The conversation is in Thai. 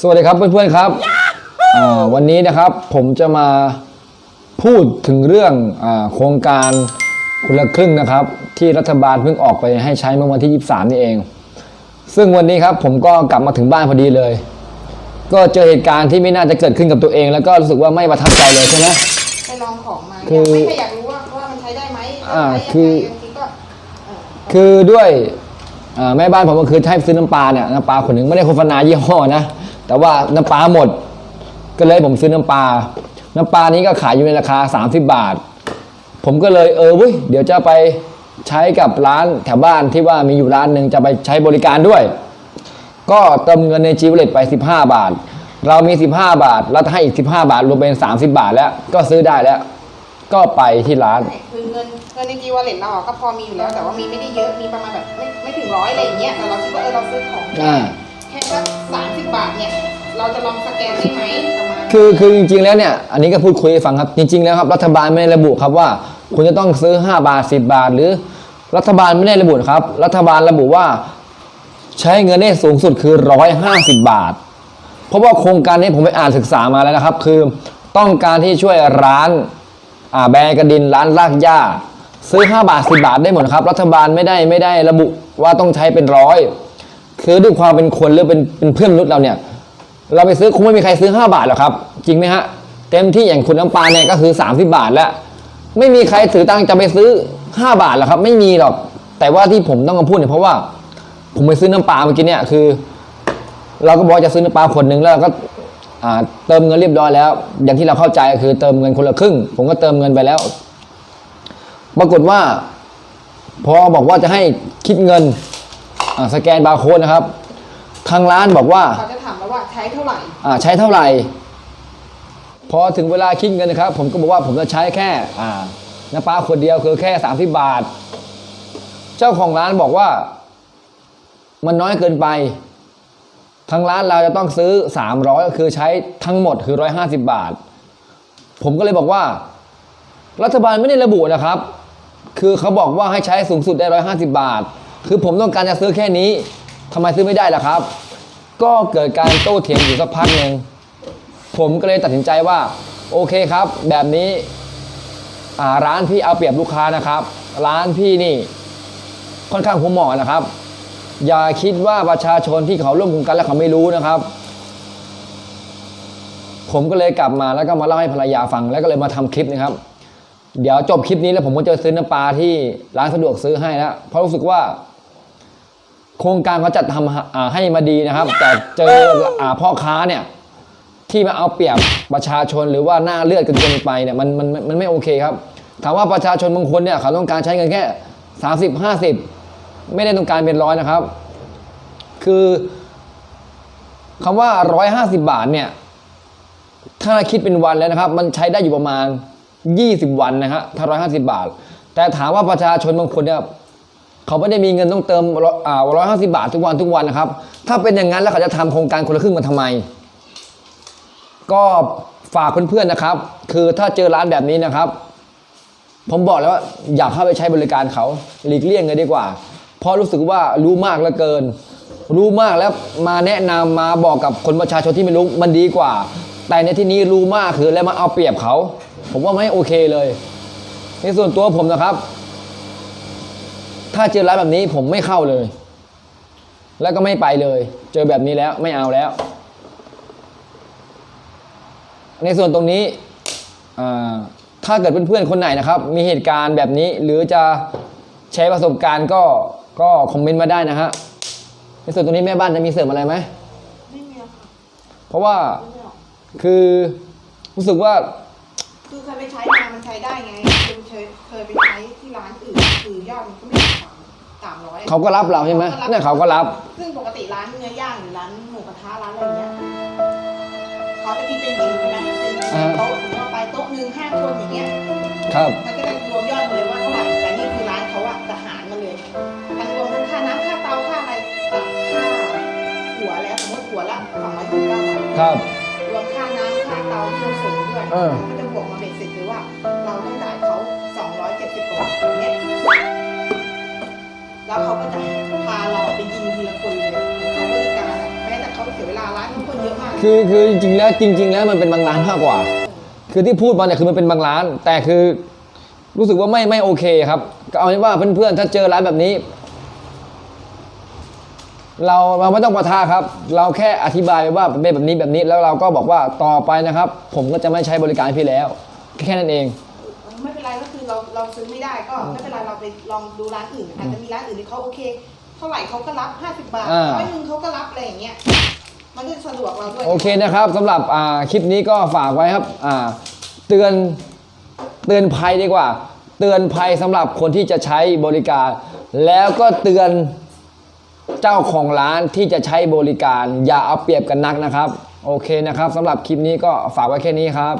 สวัสดีครับเพื่อนๆครับอ่าวันนี้นะครับผมจะมาพูดถึงเรื่องอาโครงการคนละครึ่งนะครับ ที่รัฐบาลเพิ่งออกไปให้ใช้เมื่อวันที่ 23 นี่เอง ซึ่งวันนี้ครับผมก็กลับมาถึงบ้านพอดีเลย ก็เจอเหตุการณ์ที่ไม่น่าจะเกิดขึ้นกับตัวเอง แล้วก็รู้สึกว่าไม่ประทับใจเลยใช่ไหมไปลองของมาคือไม่ใช่อยากรู้ว่าว่ามันใช้ได้ไหมอ่าใช้ยังไงคือบางทีก็เออคือด้วยอ่าแม่บ้านผมก็คือให้ซื้อน้ำปลาเนี่ยน้ำปลาคนหนึ่งไม่ได้โฆษณายี่ห้อนะ แต่ว่าน้ำปลาหมด ก็เลยผมซื้อน้ำปลา น้ำปลานี้ก็ขายอยู่ในราคา 30 บาท ผมก็เลยเออเว้ยเดี๋ยวจะไปใช้กับร้านแถวบ้านที่ว่ามีอยู่ร้านหนึ่งจะไปใช้บริการด้วย ก็เติมเงินในจีวเลตไป 15 บาท เรามี 15 บาทแล้วให้อีก 15 บาทรวมเป็น 30 บาทแล้ว ก็ซื้อได้แล้ว ก็ไปที่ร้านใช่คือเงินเงินในจีวอลเล็ตเราอะก็พอมีอยู่แล้ว แต่ว่ามีไม่ได้เยอะมีประมาณแบบไม่ไม่ถึงร้อยอะไรอย่างเงี้ยแต่เราคิดว่าเออเราซื้อของ อ่า แค่สักสามสิบบาทเนี่ย เราจะลองสแกนได้ไหมประมาณคือคือจริงๆแล้วเนี่ยอันนี้ก็พูดคุยให้ฟังครับจริง ๆแล้วครับรัฐบาลไม่ได้ระบุครับว่า คุณจะต้องซื้อ 5 บาท 10 บาท หรือ รัฐบาลไม่ได้ระบุครับ รัฐบาลระบุว่า ใช้เงินได้สูงสุดคือ 150 บาท เพราะว่าโครงการนี้ผมไปอ่านศึกษามาแล้วนะครับ คือต้องการที่ช่วยร้านอ่าแบรนด์กระดินร้านลากหญ้า ซื้อ 5 บาท 10 บาทได้หมดครับ รัฐบาลไม่ได้ไม่ได้ระบุว่าต้องใช้เป็นร้อย คือด้วยความเป็นคนหรือเป็นเป็นเพื่อนมนุษย์เราเนี่ย เราไปซื้อคงไม่มีใครซื้อ 5 บาทหรอกครับ จริงไหมฮะ เต็มที่อย่างคุณน้ำปลาเนี่ยก็คือ 30 บาทแล้วไม่มีใครถือตังค์จะไปซื้อ 5 บาทหรอกครับ ไม่มีหรอก แต่ว่าที่ผมต้องมาพูดเนี่ยเพราะว่า ผมไปซื้อน้ำปลาเมื่อกี้เนี่ยคือ เราก็บอกว่าจะซื้อน้ำปลาขวดหนึ่งแล้วก็เติมเงินเรียบร้อยแล้ว อย่างที่เราเข้าใจก็คือเติมเงินคนละครึ่ง ผมก็เติมเงินไปแล้ว ปรากฏว่า พอบอกว่าจะให้คิดเงิน อ่าสแกนบาร์โค้ดนะครับ ทางร้านบอกว่าเขาจะถามเราว่าใช้เท่าไหร่ อ่าใช้เท่าไหร่ พอถึงเวลาคิดเงินนะครับ ผมก็บอกว่าผมจะใช้แค่อ่าน้ำปลาขวดเดียวคือแค่ 30 บาท เจ้าของร้านบอกว่า มันน้อยเกินไป ทางร้านเราจะต้องซื้อ 300ก็คือใช้ทั้งหมดคือ 150 บาท ผมก็เลยบอกว่า รัฐบาลไม่ได้ระบุนะครับ คือเขาบอกว่าให้ใช้สูงสุดได้ 150 บาท คือผมต้องการจะซื้อแค่นี้ทำไมซื้อไม่ได้ล่ะครับ ก็เกิดการโต้เถียงอยู่สักพักหนึ่งผมก็เลยตัดสินใจว่า โอเคครับ แบบนี้ร้านพี่เอาเปรียบลูกค้านะครับ ร้านพี่นี่ค่อนข้างหัวหมอนะครับ อย่าคิดว่าประชาชนที่เขาร่วมโครงการแล้วเขาไม่รู้นะครับ ผมก็เลยกลับมาแล้วก็มาเล่าให้ภรรยาฟังแล้วก็เลยมาทำคลิปนะครับ เดี๋ยวจบคลิปนี้แล้วผมก็จะซื้อน้ำปลาที่ร้านสะดวกซื้อให้แล้วเพราะรู้สึกว่า โครงการเขาจัดทำอ่าให้มาดีนะครับ แต่เจออพ่อค้าเนี่ยที่มาเอาเปรียบประชาชนหรือว่าหน้าเลือดกันเกินไปเนี่ยมันมันมันไม่โอเคครับถามว่าประชาชนบางคนเนี่ยเขาต้องการใช้เงินแค่สามสิบห้าสิบไม่ได้ต้องการเป็นร้อยนะครับ คือคำว่าร้อยห้าสิบาทเนี่ยถ้าคิดเป็นวันแล้วนะครับ มันใช้ได้อยู่ประมาณยี่สิบวันนะฮะถ้าร้อยห้าสิบาท แต่ถามว่าประชาชนบางคนเนี่ย เขาไม่ได้มีเงินต้องเติมร้อยห้าสิบาททุกวันทุกวันนะครับ ถ้าเป็นอย่างนั้นแล้วเขาจะทำโครงการคนละครึ่งมาทำไม ก็ฝากเพื่อนๆนะครับ คือถ้าเจอร้านแบบนี้นะครับ ผมบอกแล้วว่าอยากเข้าไปใช้บริการเขาหลีกเลี่ยงเลยดีกว่า เพราะรู้สึกว่ารู้มากเหลือเกิน รู้มากแล้วมาแนะนำมาบอกกับคนประชาชนที่ไม่รู้มันดีกว่า แต่ในที่นี้รู้มากคือแล้วมาเอาเปรียบเขา ผมว่าไม่โอเคเลย ในส่วนตัวผมนะครับ ถ้าเจอร้านแบบนี้ผมไม่เข้าเลย แล้วก็ไม่ไปเลย เจอแบบนี้แล้วไม่เอาแล้ว ในส่วนตรงนี้อ่าถ้าเกิดเพื่อนๆคนไหนนะครับ มีเหตุการณ์แบบนี้หรือจะแชร์ประสบการณ์ก็ก็คอมเมนต์มาได้นะฮะในส่วนตรงนี้แม่บ้านจะมีเสริมอะไรไหมไม่มีอะค่ะเพราะว่าไม่ได้หรอกคือรู้สึกว่า คือเคยไปใช้มามันใช้ได้ไงคือเคยเคยไปใช้ที่ร้านอื่นคือยอดมันก็ไม่ถึงสามสามร้อยเขาก็รับเราใช่ไหมเนี่ยเขาก็รับ ซึ่งปกติร้านเนื้อย่างหรือร้านหมูกระทะร้านอะไรเงี้ยเขาจะคิดเป็นบิลใช่ไหมเป็นอ่าโต๊ะถึงว่าไปโต๊ะหนึ่งห้าคนอย่างเงี้ยครับมันก็ได้รวมยอดมาเลยว่าเท่าไหร่แต่นี่คือร้านเขาอะจะหารมาเลยทั้งรวมทั้งค่าน้ำค่าเตาค่าอะไรกับค่าหัวแล้วสมมติหัวละสองร้อยสิบเก้าบาทครับรวมค่าน้ำค่าเตาเครื่องสูงด้วย คนเลยเขาบริการอะแม้แต่เขาเสียเวลาร้านเขาคนเยอะมากคือคือจริงๆแล้วจริง ๆ แล้วมันเป็นบางร้านมากกว่า คือที่พูดมาเนี่ยคือมันเป็นบางร้าน แต่คือรู้สึกว่าไม่ไม่โอเคครับ ก็เอาเป็นว่าเพื่อนๆถ้าเจอร้านแบบนี้ เราเราไม่ต้องประทาครับ เราแค่อธิบายว่าเป็นแบบนี้แบบนี้แล้วเราก็บอกว่าต่อไปนะครับ ผมก็จะไม่ใช้บริการพี่แล้ว แค่นั้นเอง ไม่เป็นไรก็คือเราเราซื้อไม่ได้ก็ไม่เป็นไรเราไปลองดูร้านอื่นอาจจะมีร้านอื่นที่เขาโอเค เท่าไหร่เขาก็รับ 50 บาทอ่าร้อยหนึ่งเขาก็รับอะไรอย่างเงี้ย มันก็สะดวกเราด้วยโอเคนะครับสำหรับอ่าคลิปนี้ก็ฝากไว้ครับอ่าเตือนเตือนภัยดีกว่า เตือนภัยสำหรับคนที่จะใช้บริการ แล้วก็เตือนเจ้าของร้านที่จะใช้บริการ อย่าเอาเปรียบกันนักนะครับ โอเคนะครับสำหรับคลิปนี้ก็ฝากไว้แค่นี้ครับ